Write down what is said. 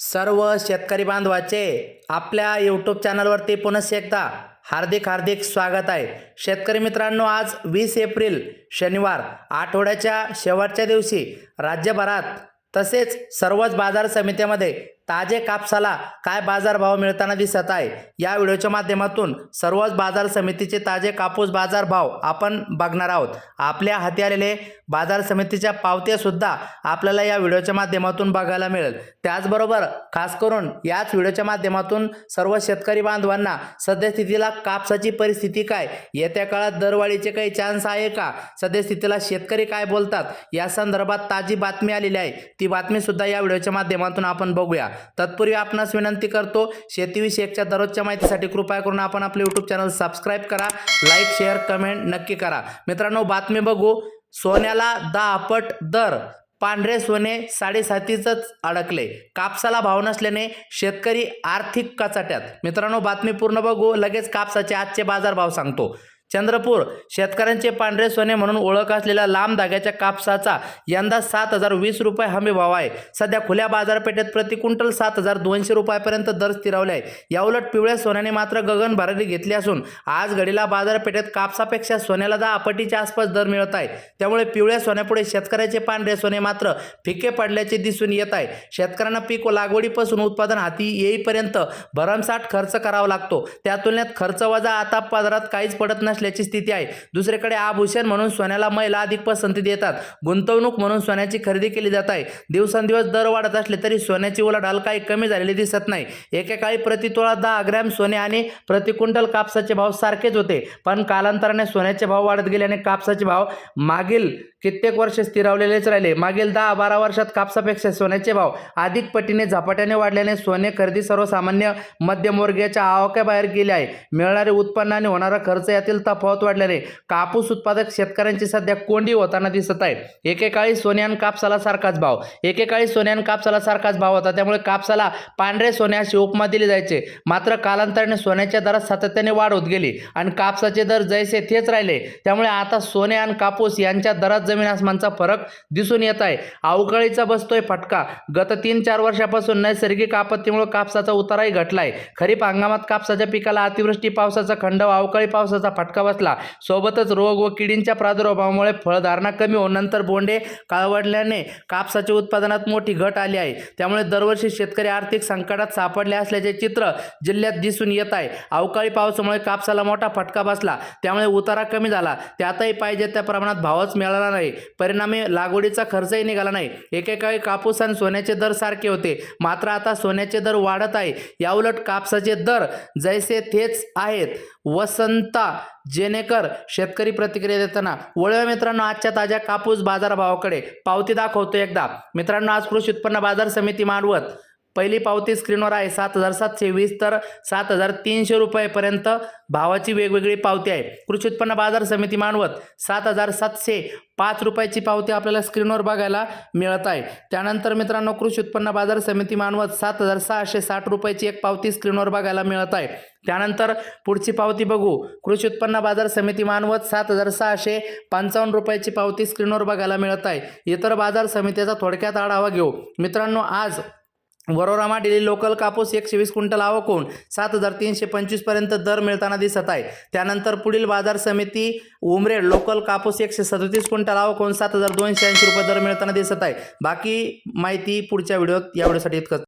सर्व शेतकरी बांधवाचे आपल्या यूट्यूब चॅनलवरती पुनश्च एकदा हार्दिक हार्दिक स्वागत आहे. शेतकरी मित्रांनो आज वीस एप्रिल शनिवार आठवड्याच्या शेवटच्या दिवशी राज्यभरात तसेच सर्वच बाजार समित्यामध्ये ताजे कापसाला काय बाजारभाव मिळताना दिसत आहे? या व्हिडिओच्या माध्यमातून सर्वच बाजार समितीचे ताजे कापूस बाजारभाव आपण बघणार आहोत. आपल्या हाती आलेले बाजार समितीच्या पावत्यासुद्धा आपल्याला या व्हिडिओच्या माध्यमातून बघायला मिळेल. त्याचबरोबर खास करून याच व्हिडिओच्या माध्यमातून सर्व शेतकरी बांधवांना सद्यस्थितीला कापसाची परिस्थिती काय? येत्या काळात दरवाढीचे काही चान्स आहे का? सद्यस्थितीला शेतकरी काय बोलतात? या संदर्भात ताजी बातमी आलेली आहे. ती बातमीसुद्धा या व्हिडिओच्या माध्यमातून आपण बघूया. तत्पूर्वी आपणास विनंती करतो शेतीविषयकच्या दररोजच्या माहितीसाठी कृपया करून आपण आपले यूट्यूब चॅनल सबस्क्राईब करा लाईक शेअर कमेंट नक्की करा. मित्रांनो बातमी बघू. सोन्याला दहा पट दर. पांढरे सोने साडेसातीचंच अडकले. कापसाला भाव नसल्याने शेतकरी आर्थिक कचाट्यात. मित्रांनो बातमी पूर्ण बघू. लगेच कापसाचे आजचे बाजारभाव सांगतो. चंद्रपूर शेतकऱ्यांचे पांढरे सोने म्हणून ओळख असलेल्या लांब धाग्याच्या कापसाचा यंदा सात हजार वीस रुपये हमी भाव आहे. सध्या खुल्या बाजारपेठेत प्रति क्विंटल सात हजार दोनशे रुपयापर्यंत दर स्थिरावले आहे. याउलट पिवळ्या सोन्याने मात्र गगन भरारी घेतली असून आज घडीला बाजारपेठेत कापसापेक्षा सोन्याला दहा अपटीच्या आसपास दर मिळत आहे. त्यामुळे पिवळ्या सोन्यापुढे शेतकऱ्याचे पांढरे सोने मात्र फिके पडल्याचे दिसून येत आहे. शेतकऱ्यांना पीक लागवडीपासून उत्पादन हाती येईपर्यंत भरमसाठ खर्च करावा लागतो. त्या तुलनेत खर्च वजा आता बाजारात काहीच पडत नसल्याची स्थिती आहे. दुसरीकडे आभूषण म्हणून सोन्याला महिला अधिक पसंती देतात. गुंतवणूक म्हणून सोन्याची खरेदी केली जात आहे. दिवसेंदिवस दर वाढत असले तरी सोन्याची उलाढाल काही कमी झालेली दिसत नाही. एकेकाळी प्रतितोळा दहा ग्रॅम सोने आणि प्रतिकुंटल कापसाचे भाव सारखेच होते. पण कालांतराने सोन्याचे भाव वाढत गेल्याने कापसाचे भाव मागील कित्येक वर्ष स्थिरावलेलेच राहिले. मागील दहा बारा वर्षात कापसापेक्षा सोन्याचे भाव अधिक पटीने झपाट्याने वाढल्याने सोने खरेदी सर्वसामान्य मध्यमवर्गीयाच्या आवाक्याबाहेर गेले आहे. मिळणारे उत्पन्नाने होणारा खर्च यातील तफावत वाढल्याने कापूस उत्पादक शेतकऱ्यांची सध्या कोंडी होताना दिसत आहे एकेकाळी सोन्यान कापसाला सारखाच भाव. एकेकाळी सोन्यान कापसाला सारखाच भाव होता. त्यामुळे कापसाला पांढरे सोने अशी उपमा दिली जायचे. मात्र कालांतराने सोन्याच्या दरात सातत्याने वाढ होत गेली आणि कापसाचे दर जैसे तेच राहिले. त्यामुळे आता सोने आणि कापूस यांच्या दरात जमीन आसमानचा फरक दिसून येत आहे. अवकाळीचा बसतोय फटका. गत तीन चार वर्षापासून नैसर्गिक आपत्तीमुळे कापसाचा उताराही घटलाय. खरीप हंगामात कापसाच्या पिकाला अतिवृष्टी पावसाचा खंड अवकाळी पावसाचा फटका बसला. सोबतच रोग व किडींच्या प्रादुर्भावामुळे फळधारणा कमी होऊन नंतर बोंडे काळवडल्याने कापसाच्या उत्पादनात मोठी घट आली आहे. त्यामुळे दरवर्षी शेतकरी आर्थिक संकटात सापडले असल्याचे चित्र जिल्ह्यात दिसून येत आहे. अवकाळी पावसामुळे कापसाला मोठा फटका बसला. त्यामुळे उतारा कमी झाला. त्यातही पाहिजे त्या प्रमाणात भावच मिळाला नाही. परिणामी लागवडीचा खर्चही निघाला नाही. एकेकाळी कापूस आणि सोन्याचे दर सारखे होते. मात्र आता सोन्याचे दर वाढत आहे. याउलट कापसाचे दर जैसे तेच आहेत. वसंता जेणेकर शेतकरी प्रतिक्रिया देताना वळव्या मित्रांनो आजच्या ताज्या कापूस बाजारभावाकडे पावती दाखवतो एकदा. मित्रांनो आज कृषी उत्पन्न बाजार समिती मानवत पहिली पावती स्क्रीनवर आहे सात हजार सातशे वीस तर सात हजार तीनशे रुपयेपर्यंत भावाची वेगवेगळी पावती आहे. कृषी उत्पन्न बाजार समिती मानवत सात हजार सातशे पाच रुपयाची पावती आपल्याला स्क्रीनवर बघायला मिळत आहे. त्यानंतर मित्रांनो कृषी उत्पन्न बाजार समिती मानवत सात हजार सहाशे साठ रुपयाची एक पावती स्क्रीनवर बघायला मिळत आहे. त्यानंतर पुढची पावती बघू. कृषी उत्पन्न बाजार समिती मानवत सात हजार सहाशे पंचावन्न रुपयाची पावती स्क्रीनवर बघायला मिळत आहे. इतर बाजार समितीचा थोडक्यात आढावा घेऊ. मित्रांनो आज वरोरामा डेली लोकल कापूस एकशे वीस क्विंटल आवकून सात हजार तीनशे पंचवीसपर्यंत दर मिळताना दिसत आहे. त्यानंतर पुढील बाजार समिती उमरेड लोकल कापूस एकशे सदतीस क्विंटल आवकून सात हजार दोनशे ऐंशी रुपये दर मिळताना दिसत आहे. बाकी माहिती पुढच्या व्हिडिओत या व्हिडिओसाठी इतकंच.